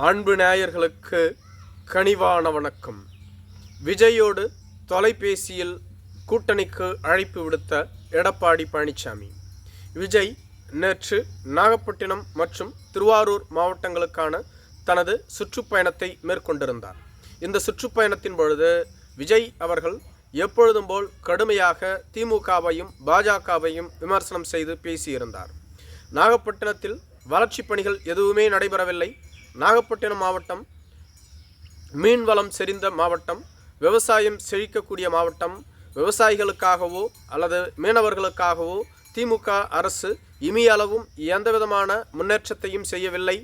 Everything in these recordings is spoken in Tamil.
அன்பு நேயர்களுக்கு கனிவான வணக்கம். விஜயோடு தொலைபேசியில் கூட்டணிக்கு அழைப்பு விடுத்த எடப்பாடி பழனிசாமி விஜய் நேற்று நாகப்பட்டினம் மற்றும் திருவாரூர் மாவட்டங்களுக்கான தனது சுற்றுப்பயணத்தை மேற்கொண்டிருந்தார். இந்த சுற்றுப்பயணத்தின் பொழுது விஜய் அவர்கள் எப்பொழுதும் போல் கடுமையாக திமுகவையும் பாஜகவையும் விமர்சனம் செய்து பேசியிருந்தார். நாகப்பட்டினத்தில் வளர்ச்சிப் பணிகள் எதுவுமே நடைபெறவில்லை. நாகப்பட்டினம் மாவட்டம் மீன் வளம் செறிந்த மாவட்டம் விவசாயம் செழிக்கக்கூடிய மாவட்டம் விவசாயிகளுக்காகவோ அல்லது மீனவர்களுக்காகவோ திமுக அரசு இமியளவும் எந்தவிதமான முன்னேற்றத்தையும் செய்யவில்லை.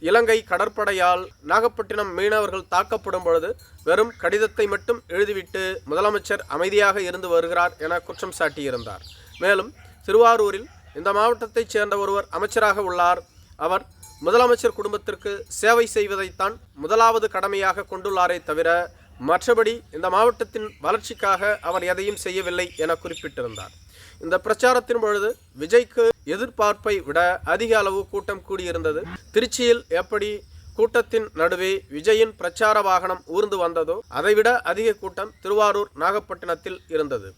இலங்கை கடற்படையால் நாகப்பட்டினம் மீனவர்கள் தாக்கப்படும் பொழுது வெறும் கடிதத்தை மட்டும் எழுதிவிட்டு முதலமைச்சர் அமைதியாக இருந்து வருகிறார் என குற்றம் சாட்டியிருந்தார். மேலும் திருவாரூரில் இந்த மாவட்டத்தைச் சேர்ந்த ஒருவர் அமைச்சராக உள்ளார். அவர் முதலமைச்சர் குடும்பத்திற்கு சேவை செய்வதைத்தான் முதலாவது கடமையாக கொண்டுள்ளாரே தவிர மற்றபடி இந்த மாவட்டத்தின் வளர்ச்சிக்காக அவர் எதையும் செய்யவில்லை என குறிப்பிட்டிருந்தார். இந்த பிரச்சாரத்தின் பொழுது விஜய்க்கு எதிர்பார்ப்பை விட அதிக அளவு கூட்டம் கூடியிருந்தது. திருச்சியில் எப்படி கூட்டத்தின் நடுவே விஜயின் பிரச்சார வாகனம் ஊர்ந்து வந்ததோ அதைவிட அதிக கூட்டம் திருவாரூர் நாகப்பட்டினத்தில் இருந்தது.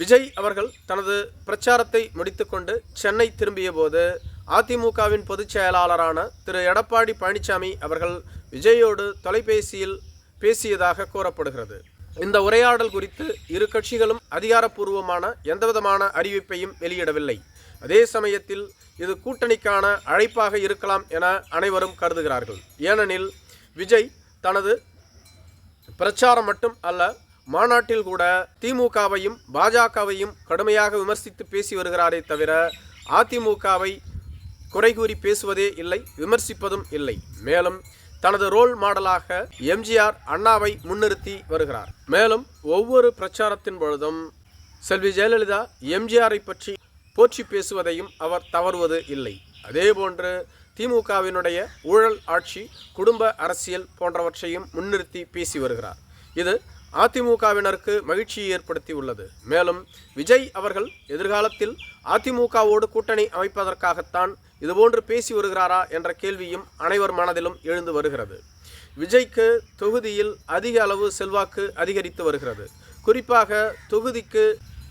விஜய் அவர்கள் தனது பிரச்சாரத்தை முடித்துக்கொண்டு சென்னை திரும்பிய போது அதிமுகவின் பொதுச் செயலாளரான திரு. எடப்பாடி பழனிசாமி அவர்கள் விஜயோடு தொலைபேசியில் பேசியதாக கூறப்படுகிறது. இந்த உரையாடல் குறித்து இரு கட்சிகளும் அதிகாரப்பூர்வமான எந்தவிதமான அறிவிப்பையும் வெளியிடவில்லை. அதே சமயத்தில் இது கூட்டணிக்கான அழைப்பாக இருக்கலாம் என அனைவரும் கருதுகிறார்கள். ஏனெனில் விஜய் தனது பிரச்சாரம் மட்டும் அல்ல மாநாட்டில் கூட திமுகவையும் பாஜகவையும் கடுமையாக விமர்சித்து பேசி வருகிறாரே தவிர அதிமுகவை குறை கூறி பேசுவதே இல்லை விமர்சிப்பதும் இல்லை. மேலும் தனது ரோல் மாடலாக எம்ஜிஆர் அண்ணாவை முன்னிறுத்தி வருகிறார். மேலும் ஒவ்வொரு பிரச்சாரத்தின் பொழுதும் செல்வி ஜெயலலிதா எம்ஜிஆரை பற்றி போற்றி பேசுவதையும் அவர் தவறுவது இல்லை. அதேபோன்று திமுகவினுடைய ஊழல் ஆட்சி குடும்ப அரசியல் போன்றவற்றையும் முன்னிறுத்தி பேசி வருகிறார். இது அதிமுகவினருக்கு மகிழ்ச்சியை ஏற்படுத்தி உள்ளது. மேலும் விஜய் அவர்கள் எதிர்காலத்தில் அதிமுகவோடு கூட்டணி அமைப்பதற்காகத்தான் இதுபோன்று பேசி வருகிறாரா என்ற கேள்வியும் அனைவர் மனதிலும் எழுந்து வருகிறது. விஜய்க்கு தொகுதியில் அதிக அளவு செல்வாக்கு அதிகரித்து வருகிறது. குறிப்பாக தொகுதிக்கு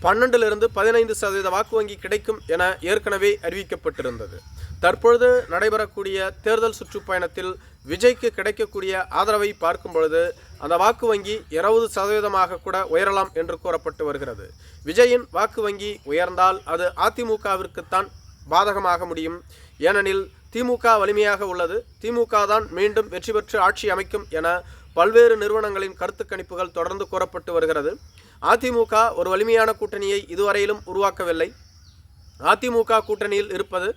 பன்னெண்டிலிருந்து பதினைந்து சதவீத வாக்கு வங்கி கிடைக்கும் என ஏற்கனவே அறிவிக்கப்பட்டிருந்தது. தற்பொழுது நடைபெறக்கூடிய தேர்தல் சுற்றுப்பயணத்தில் விஜய்க்கு கிடைக்கக்கூடிய ஆதரவை பார்க்கும் பொழுது அந்த வாக்கு வங்கி இருபது சதவீதமாக கூட உயரலாம் என்று கூறப்பட்டு வருகிறது. விஜயின் வாக்கு வங்கி உயர்ந்தால் அது அதிமுகவிற்குத்தான் பாதகமாக முடியும். ஏனெனில் திமுக வலிமையாக உள்ளது. திமுக தான் மீண்டும் வெற்றி பெற்று ஆட்சி அமைக்கும் என பல்வேறு நிறுவனங்களின் கருத்து கணிப்புகள் தொடர்ந்து கூறப்பட்டு வருகிறது. அதிமுக ஒரு வலிமையான கூட்டணியை இதுவரையிலும் உருவாக்கவில்லை. அதிமுக கூட்டணியில் இருப்பது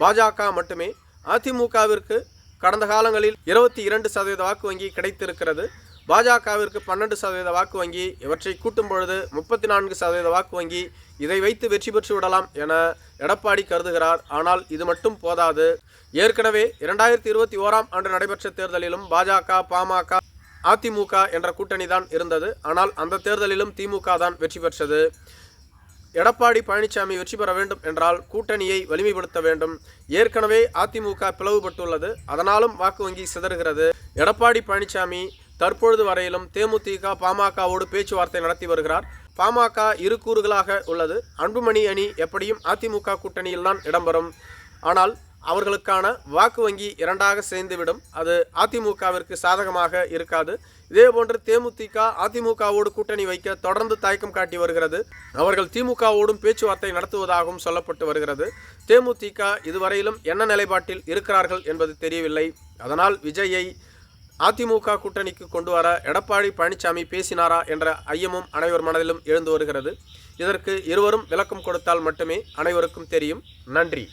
பாஜக மட்டுமே. அதிமுகவிற்கு கடந்த காலங்களில் இருபத்தி இரண்டு சதவீத வாக்கு வங்கி கிடைத்திருக்கிறது. பாஜகவிற்கு பன்னெண்டு சதவீத வாக்கு வங்கி இவற்றை கூட்டும் பொழுது முப்பத்தி நான்கு சதவீத வாக்கு வங்கி இதை வைத்து வெற்றி பெற்று விடலாம் என எடப்பாடி கருதுகிறார். ஆனால் இது மட்டும் போதாது. ஏற்கனவே இரண்டாயிரத்தி இருபத்தி ஓராம் ஆண்டு நடைபெற்ற தேர்தலிலும் பாஜக பாமக அதிமுக என்ற கூட்டணி தான் இருந்தது. ஆனால் அந்த தேர்தலிலும் திமுக தான் வெற்றி பெற்றது. எடப்பாடி பழனிசாமி வெற்றி பெற வேண்டும் என்றால் கூட்டணியை வலிமைப்படுத்த வேண்டும். ஏற்கனவே அதிமுக பிளவுபட்டுள்ளது. அதனாலும் வாக்கு வங்கி சிதறுகிறது. எடப்பாடி பழனிசாமி தற்பொழுது வரையிலும் தேமுதிக பாமகவோடு பேச்சுவார்த்தை நடத்தி வருகிறார். பாமக இரு கூறுகளாக உள்ளது. அன்புமணி அணி எப்படியும் அதிமுக கூட்டணியில் தான் இடம்பெறும். ஆனால் அவர்களுக்கான வாக்கு வங்கி இரண்டாக சேர்ந்துவிடும் அது அதிமுகவிற்கு சாதகமாக இருக்காது. இதேபோன்று தேமுதிக அதிமுகவோடு கூட்டணி வைக்க தொடர்ந்து தயக்கம் காட்டி வருகிறது. அவர்கள் திமுகவோடும் பேச்சுவார்த்தை நடத்துவதாகவும் சொல்லப்பட்டு வருகிறது. தேமுதிக இதுவரையிலும் என்ன நிலைப்பாட்டில் இருக்கிறார்கள் என்பது தெரியவில்லை. அதனால் விஜயை அதிமுக கூட்டணிக்கு கொண்டு வர எடப்பாடி பழனிசாமி பேசினாரா என்ற ஐயமும் அனைவர் மனதிலும் எழுந்து வருகிறது. இதற்கு இருவரும் விளக்கம் கொடுத்தால் மட்டுமே அனைவருக்கும் தெரியும். நன்றி.